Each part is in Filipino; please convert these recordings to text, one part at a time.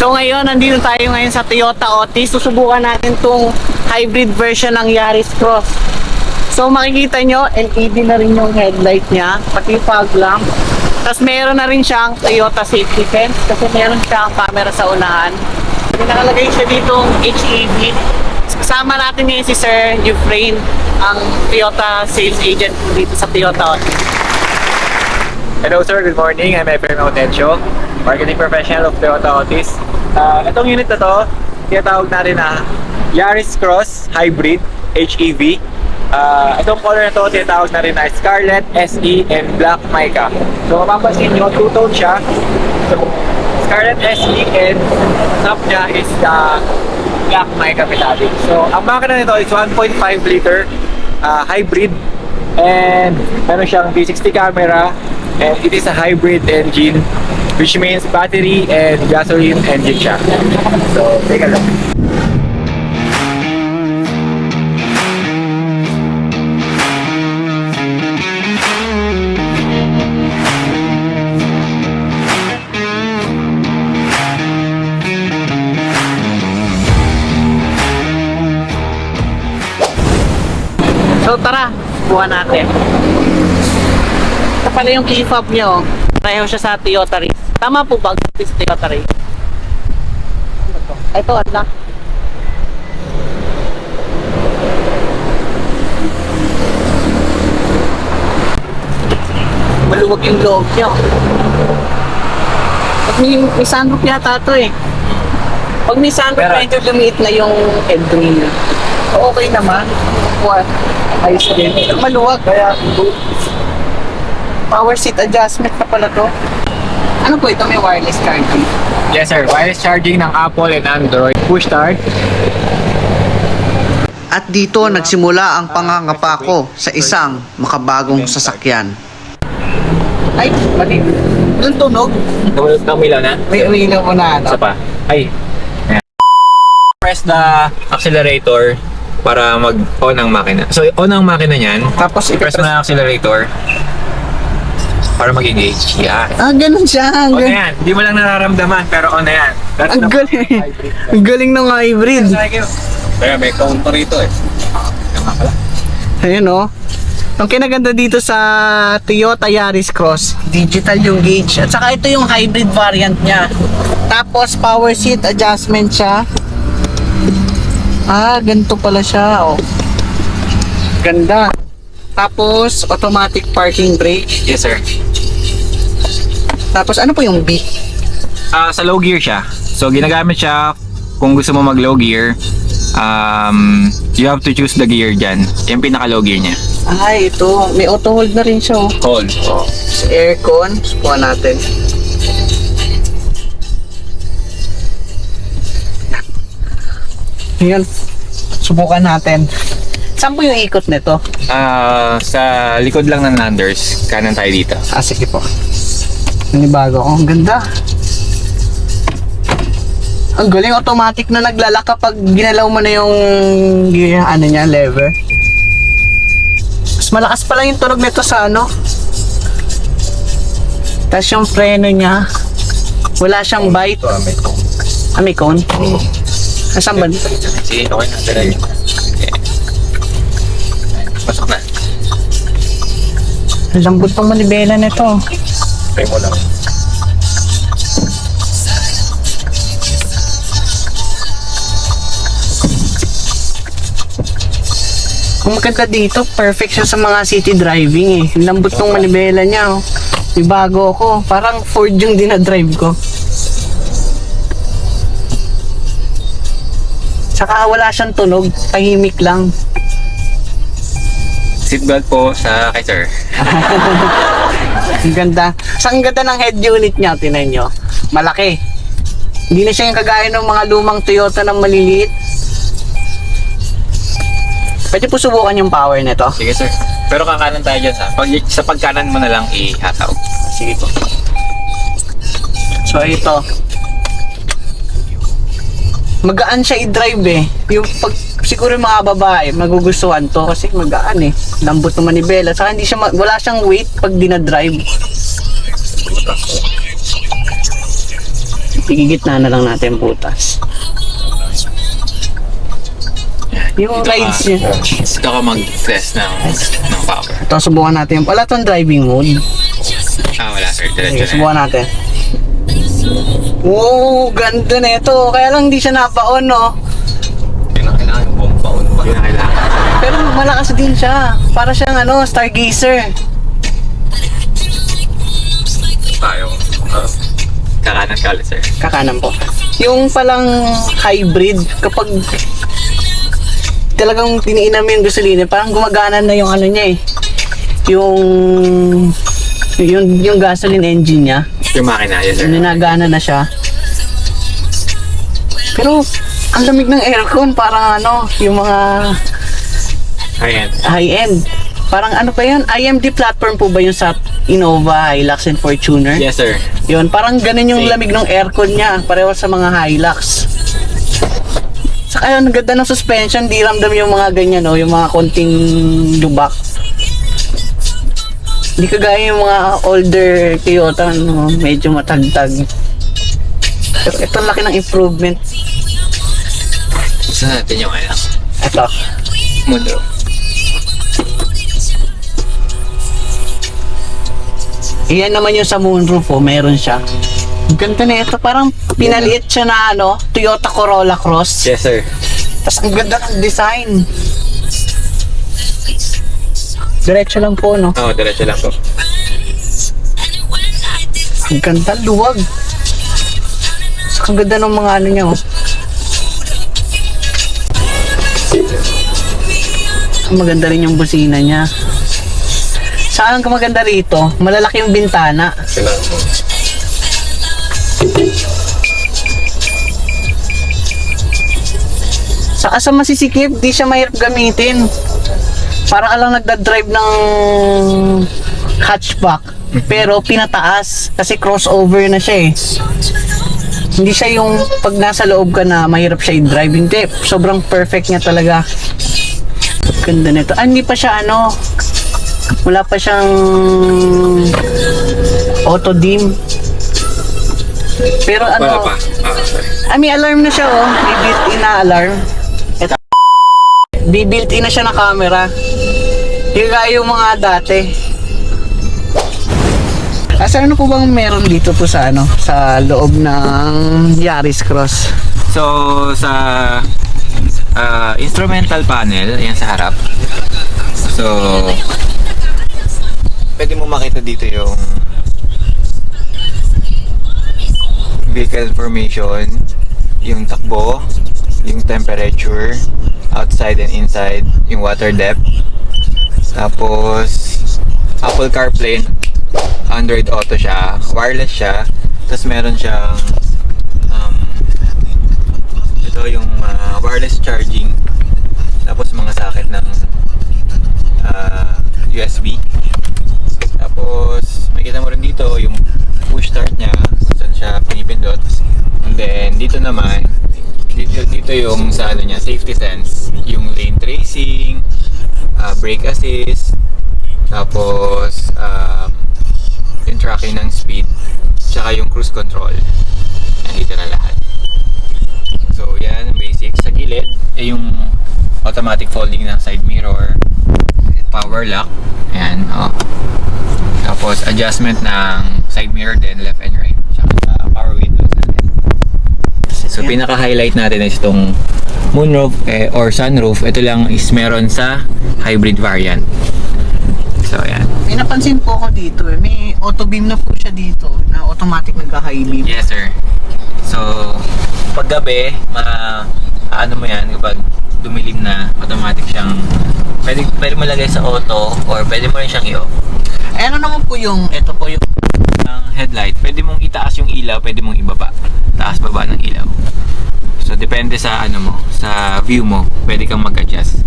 So ngayon, nandito tayo ngayon sa Toyota Otis. Susubukan natin tong hybrid version ng Yaris Cross. So makikita nyo, LED na rin yung headlight niya, pati fog lamp. Tapos meron na rin siyang Toyota safety fence kasi meron siyang camera sa unahan. Nakalagay siya dito HEV. Kasama natin ngayon si Sir Euphrain, ang Toyota sales agent dito sa Toyota Otis. Hello sir, good morning. I'm Efren Autencio, marketing professional of Toyota Otis. Uh, itong unit na to, tinatawag natin na Yaris Cross Hybrid HEV. Uh, itong color na to, tinatawag na rin na Scarlet, SE, and Black Mica. So mapapansin nyo, two-tone siya. So, Scarlet SE and top niya is the Black Mica metallic. So ang makina nito is 1.5 liter uh, hybrid and meron siyang V60 camera and it is a hybrid engine which means battery and gasoline engine siya. So, take a look. So tara, buha natin. Ito yung key fob nyo. Pareho siya sa Toyota Race. Tama po ba? This Toyota Race. Ano to? Ito, unlock. Maluwag yung loob niya. Pag may, may sunroof yata ito eh. Pag may sunroof, Pero- medyo lumiit na yung headroom niya. So, okay naman. What? Ayos din. Maluwag. Kaya, power seat adjustment na pala to. Ano po ito? May wireless charging. Yes sir, wireless charging ng Apple and Android. Push start. At dito nagsimula ang pangangapa ko sa isang makabagong sasakyan. Ay, mali. Yung tunog. Namilaw na? May umilaw mo na. Isa Ano? pa. Ay. Ayan. Press the accelerator para mag-on ang makina. So, on ang makina niyan. Tapos Press mo na accelerator para mag-engage. Yan. Ah, ganun siya. Ang, On na yan. Hindi mo lang nararamdaman, pero on na yan. That's ang the galing. hybrid. Ang galing ng hybrid. Kaya may counter rito eh. Yan nga pala. Ayun oh. Ang kinaganda dito sa Toyota Yaris Cross, digital yung gauge. At saka ito yung hybrid variant niya. Tapos power seat adjustment siya. Ah, ganito pala siya. Oh. Ganda. Tapos automatic parking brake. Yes sir. Tapos ano po yung B? Ah, sa low gear siya. So ginagamit siya kung gusto mo mag low gear. Um, you have to choose the gear dyan. Yung pinaka low gear niya. Ay, ito. May auto hold na rin siya. Oh. Hold. Sa aircon. Subukan natin. Yan. Subukan natin. Saan po yung ikot nito? Ah, sa likod lang ng landers, kanan tayo dito. Ah, sige po. Nanibago ko. Ang ganda. Ang galing automatic na naglalak kapag ginalaw mo na yung ano niya, lever. Mas malakas pala yung tunog nito sa ano. Tapos yung preno niya, wala siyang bite. Ah, may cone? Nasaan ba? Sige, okay na. Yun. Okay. Pasok na. Lambot pang manibela nito. Try mo lang. Ang dito, perfect siya sa mga city driving eh. Lambot ng manibela niya oh. May bago ako. Parang Ford yung dinadrive ko. Saka wala siyang tunog. Tahimik lang. Seatbelt po sa kay sir. Ang ganda. Sa ang ganda ng head unit niya, tinan nyo. Malaki. Hindi na siya yung kagaya ng mga lumang Toyota na maliliit. Pwede po subukan yung power nito. Sige sir. Pero kakanan tayo dyan sa. Pag, sa pagkanan mo na lang ihataw. Sige po. So ito. Magaan siya i-drive eh. Yung pag siguro yung mga babae magugustuhan to kasi magaan eh. Lambot ng manibela. Saka hindi siya ma- wala siyang weight pag dinadrive. Igigitna na lang natin butas. Yung rides niya. Dito ka mag-test ng, ng power. Ito, subukan natin. Wala tong driving mode. Ah, wala sir. Na. subukan natin. Wow, ganda na ito. Kaya lang hindi siya napaon, no? Kailangan yung buong paon pa. Yun ang kailangan. Pero malakas din siya. Para siyang ano, stargazer. Tayo. Uh, kakanan ka ulit sir. Kakanan po. Yung palang hybrid, kapag talagang tiniinam mo yung gasolina, parang gumagana na yung ano niya eh. Yung yung yung gasoline engine niya, Yung makina, yes sir. ninagana na siya. Pero ang lamig ng aircon, parang ano, yung mga Ayan. high-end. Parang ano pa yun? IMD platform po ba yung sa Innova, Hilux, and Fortuner? Yes sir. Yun, parang ganun yung Same. lamig ng aircon niya. Pareho sa mga Hilux. Saka yun, ang ganda ng suspension. Di ramdam yung mga ganyan, no? Yung mga konting lubak. Hindi kagaya yung mga older Toyota, no? Medyo matagtag. Pero ito ang laki ng improvement. Gusto natin yung ano. Ito. Mundo. Iyan naman yung sa moonroof, oh. Meron siya. Ganda na ito. Parang pinaliit siya na, ano, Toyota Corolla Cross. Yes sir. Tapos ang ganda ng design. Diretso lang po, no? Oo, diretso lang po. Ang ganda, luwag. Ang ganda ng mga ano niya, oh. Maganda rin yung busina niya. Saan ang maganda rito? Malalaki yung bintana. Saka sa masisikip, di siya mahirap gamitin. Para alang nagda-drive ng hatchback. Pero pinataas. Kasi crossover na siya eh. Hindi siya yung pag nasa loob ka na mahirap siya i-drive. Hindi. Sobrang perfect niya talaga. Ganda nito. Ah, hindi pa siya ano. Wala pa siyang auto dim. Pero ano, Wala pa. Ah. Ah, may alarm na siya, oh. May built-in na alarm. Ito. May built-in na siya na camera. Yung gaya yung mga dati. Asa ano po bang meron dito po sa ano sa loob ng Yaris Cross? So, sa ah, instrumental panel, yan sa harap. So, pwede mo makita dito yung vehicle information, yung takbo, yung temperature, outside and inside, yung water depth. Tapos, Apple CarPlay, Android Auto siya, wireless siya, tapos meron siyang um, ito yung uh, wireless charging. Tapos mga socket ng uh, USB tapos makita mo rin dito yung push start niya kung saan siya pinipindot. And then dito naman dito, dito yung sa ano niya safety sense. Yung lane tracing uh, brake assist tapos um, yung tracking ng speed tsaka yung cruise control nandito na lahat So yan ang basic. Sa gilid ay yung automatic folding ng side mirror, power lock, ayan, oh. Tapos adjustment ng side mirror din, left and right, tsaka sa power windows natin. So pinaka-highlight natin is itong moonroof eh, or sunroof. Ito lang is meron sa hybrid variant. So ayan. May napansin po ako dito eh. May auto beam na po siya dito na automatic nagka-high beam. Yes, sir. So, pag gabi, ma ano mo yan, kapag dumilim na, automatic siyang pwede, pwede mo lagay sa auto or pwede mo rin siyang i-off. Eh, ano naman po yung, ito po yung Ang headlight, pwede mong itaas yung ilaw, pwede mong ibaba. Taas baba ng ilaw. So, depende sa ano mo, sa view mo, pwede kang mag-adjust.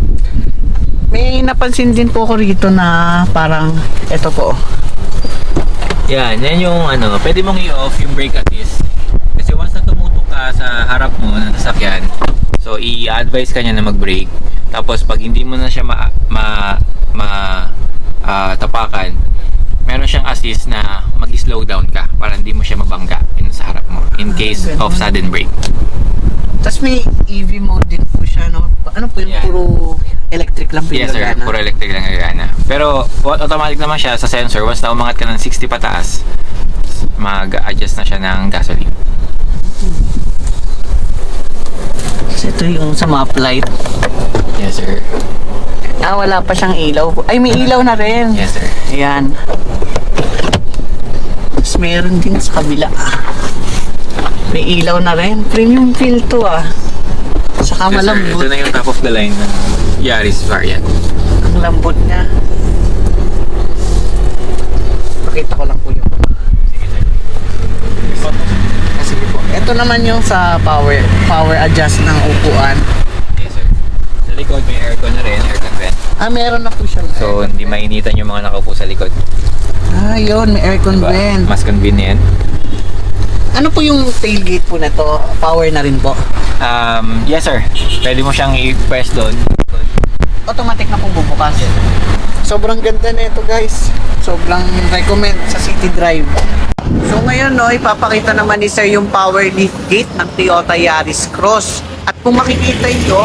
May napansin din po ako rito na parang ito po. Yan, yan yung ano, pwede mong i-off yung brake assist. Kasi once na tumutok ka sa harap mo ng sasakyan, so i-advise ka niya na mag-brake. Tapos pag hindi mo na siya ma, ma, ma ah, tapakan, meron siyang assist na mag-slow down ka para hindi mo siya mabangga in sa harap mo in case ganun. of sudden brake. Tapos may EV mode din po siya, no? Ano po yung Yeah. puro electric lang po yung Yes sir, gagana? puro electric lang gagana. Pero automatic naman siya sa sensor. Once na umangat ka ng 60 pataas, mag-adjust na siya ng gasoline. So, ito yung sa map light. Yes sir. Ah, wala pa siyang ilaw. Ay, may ilaw na rin. Yes sir. Ayan. Tapos meron din sa kabila. May ilaw na rin. Premium feel to ah. Saka Yes, sir. malambot. Ito na yung top of the line ng Yaris variant. Ang lambot niya. Pakita ko lang po yung Ah, Sige po. Ito naman yung sa power power adjust ng upuan. Yes sir. Sa likod may aircon na rin, aircon vent. Ah, meron na po siyang So hindi mainitan yung mga nakaupo sa likod. Ah, yun. May aircon Diba? vent. Mas convenient. Ano po yung tailgate po na to? Power na rin po. Um, yes sir. Pwede mo siyang i-press doon. automatic na pong bubukas. Sobrang ganda na ito guys. Sobrang recommend sa City Drive. So ngayon no, ipapakita naman ni Sir yung power lift gate ng Toyota Yaris Cross. At kung makikita ito,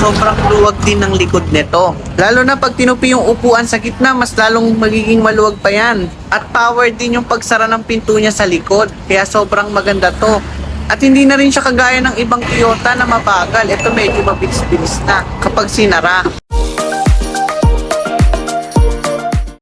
sobrang luwag din ng likod nito. Lalo na pag tinupi yung upuan sa gitna, mas lalong magiging maluwag pa yan. At power din yung pagsara ng pinto niya sa likod. Kaya sobrang maganda to. At hindi na rin siya kagaya ng ibang Toyota na mabagal. Ito medyo mabilis-bilis na kapag sinara.